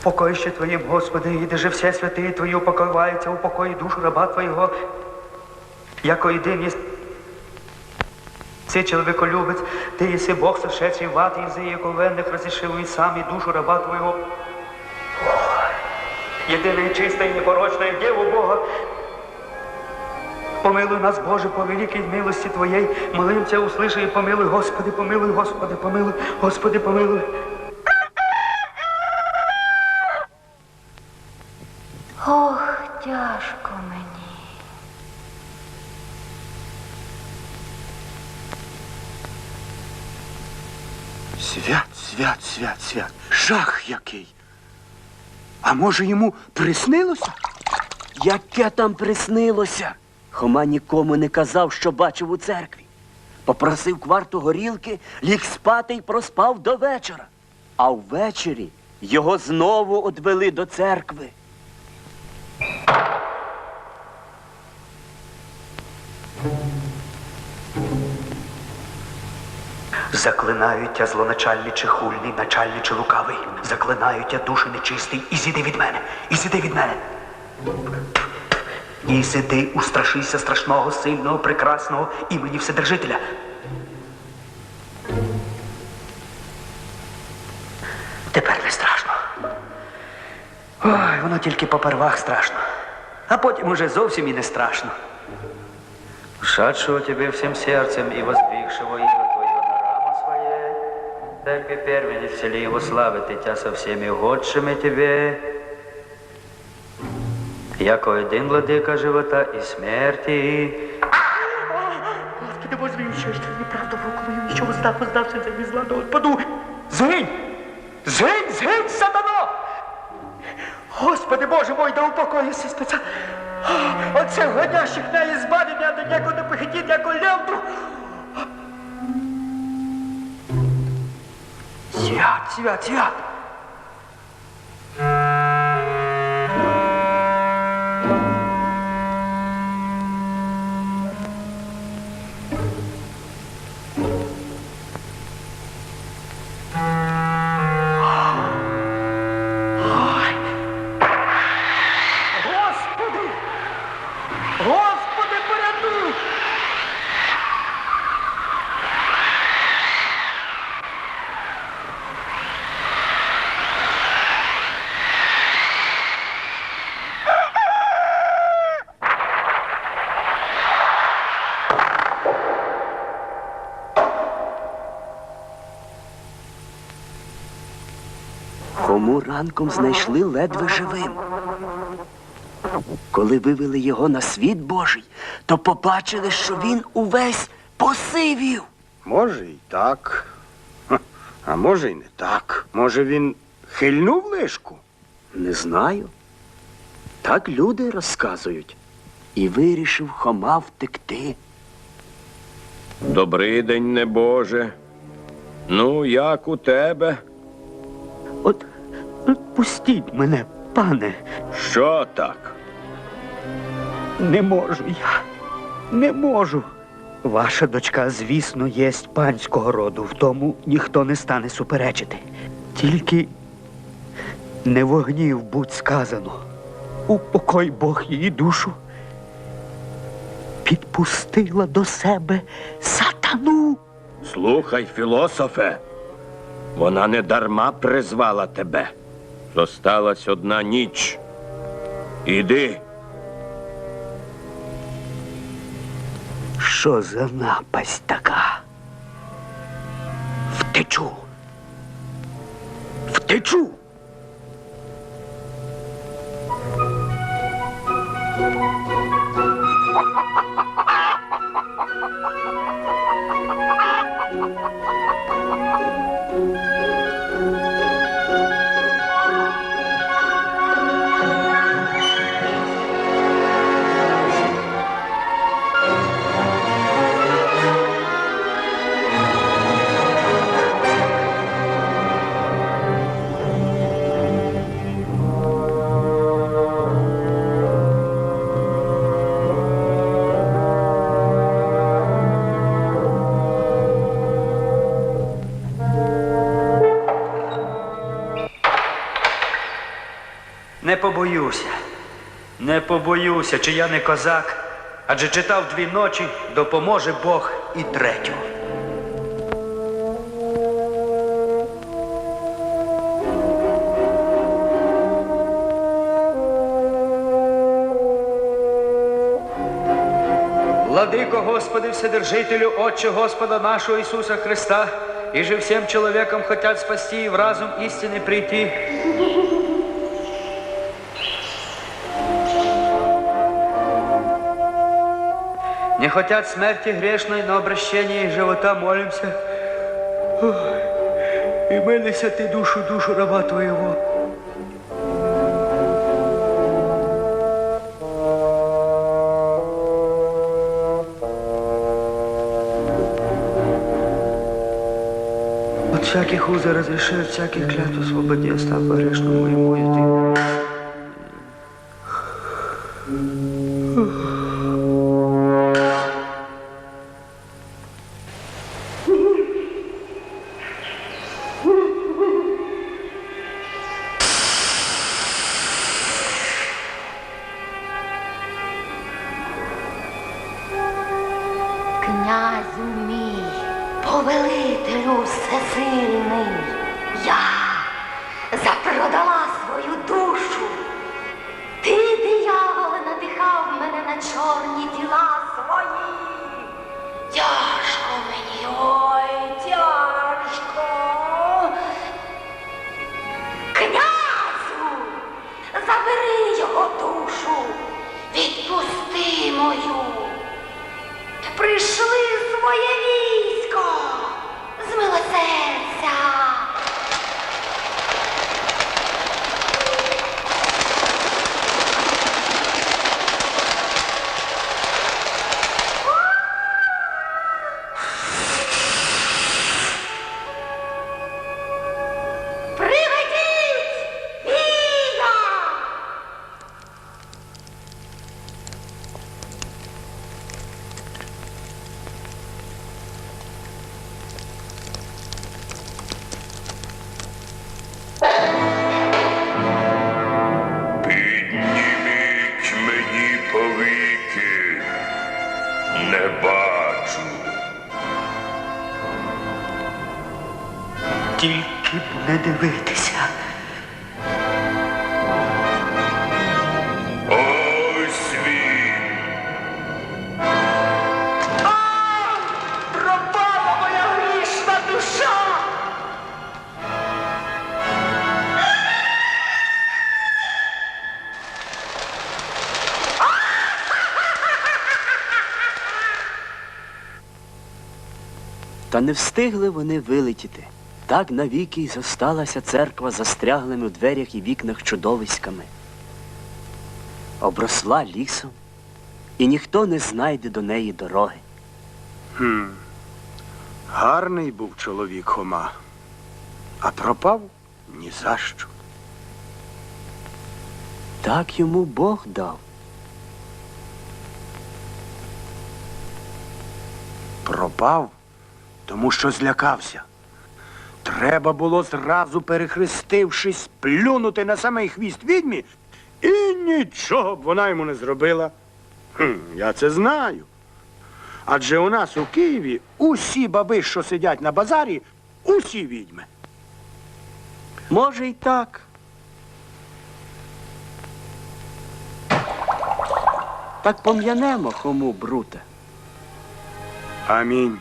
В покоїще Твоїм, Господи, і де же все святий Твої упокоюються, упокої душу раба Твоєго, яко єдин єсть Си чоловіколюбець, ти єси Бог сошедший в ад, і з яковенних розішив і сам і душу раба Твоєго. Єдине чисте і непорочне, і Діву Бога. Помилуй нас, Боже, по великій милості Твоєї, молимся, услиши і помилуй, Господи, помилуй, Господи, помилуй, Господи, помилуй. Тяжко мені. Свят, свят, свят, свят. Жах який. А може йому приснилося? Яке там приснилося? Хома нікому не казав, що бачив у церкві. Попросив кварту горілки, ліг спати й проспав до вечора. А ввечері його знову одвели до церкви. Заклинаю тя злоначальниче хульний, начальниче лукавий. Заклинаю тя душі нечистий, і зійди від мене, і зійди від мене. І сиди, устрашися страшного, сильного, прекрасного імені Вседержителя. Тепер не страшно. Ой, воно тільки попервах страшно. А потім уже зовсім і не страшно. Шедшего тебе всем сердцем и воздвигшего имя так и первенец всели его славы Тя со всеми угодшими Тебе, яко один владыка живота и смерти. Господи, возьми еще, что неправда в руку мою, еще устав, поздавший за зла до отпаду. Згинь! Згинь, згинь, сатано! Господи Боже мой, да упокоїся спеца. Оце гонящих неї збавлення, до ніякого не похитіть, як левду. Свят, свят, свят. Господи! Хому ранком знайшли ледве живим. Коли вивели його на світ Божий, то побачили, що він увесь посивів. Може, і так. А може, й не так. Може, він хильнув лишку? Не знаю. Так люди розказують. І вирішив Хома втекти. Добрий день, небоже. Ну, як у тебе? От пустіть мене, пане. Що так? Не можу я. Не можу. Ваша дочка, звісно, єсть панського роду, в тому ніхто не стане суперечити. Тільки не вогнів будь сказано. Упокой Бог її душу. Підпустила до себе сатану. Слухай, філософе. Вона не дарма призвала тебе. Зосталась одна ніч. Іди. Що за напасть така? Втечу. Втечу. Побоюся. Не побоюся, чи я не козак. Адже читав дві ночі, допоможе Бог і третю. Владыко Господи, Вседержителю, Отче Господа нашего Иисуса Христа, и же всем человекам хотят спасти и в истины прийти. Хотят смерти грешной, но обращения и живота молимся. И милися ты душу, душу раба Твоего. От всяких уза разреши, от всяких клятв освободи, остав грешному и ты. Всесильний, я запродала свою душу. Ти, дияволе, надихав мене на чорні діла свої. Тяжко Тільки б не дивитися. Ось він. Пропала моя грішна душа! Та не встигли вони вилетіти. Так навіки й зосталася церква застряглими в дверях і вікнах чудовиськами. Обросла лісом, і ніхто не знайде до неї дороги. Гарний був чоловік Хома, а пропав ні за що. Так йому Бог дав. Пропав, тому що злякався. Треба було зразу, перехрестившись, плюнути на самий хвіст відьмі, і нічого б вона йому не зробила. Хм, я це знаю. Адже у нас у Києві усі баби, що сидять на базарі, усі відьми. Може, й так. Так пом'янемо хому брута. Амінь.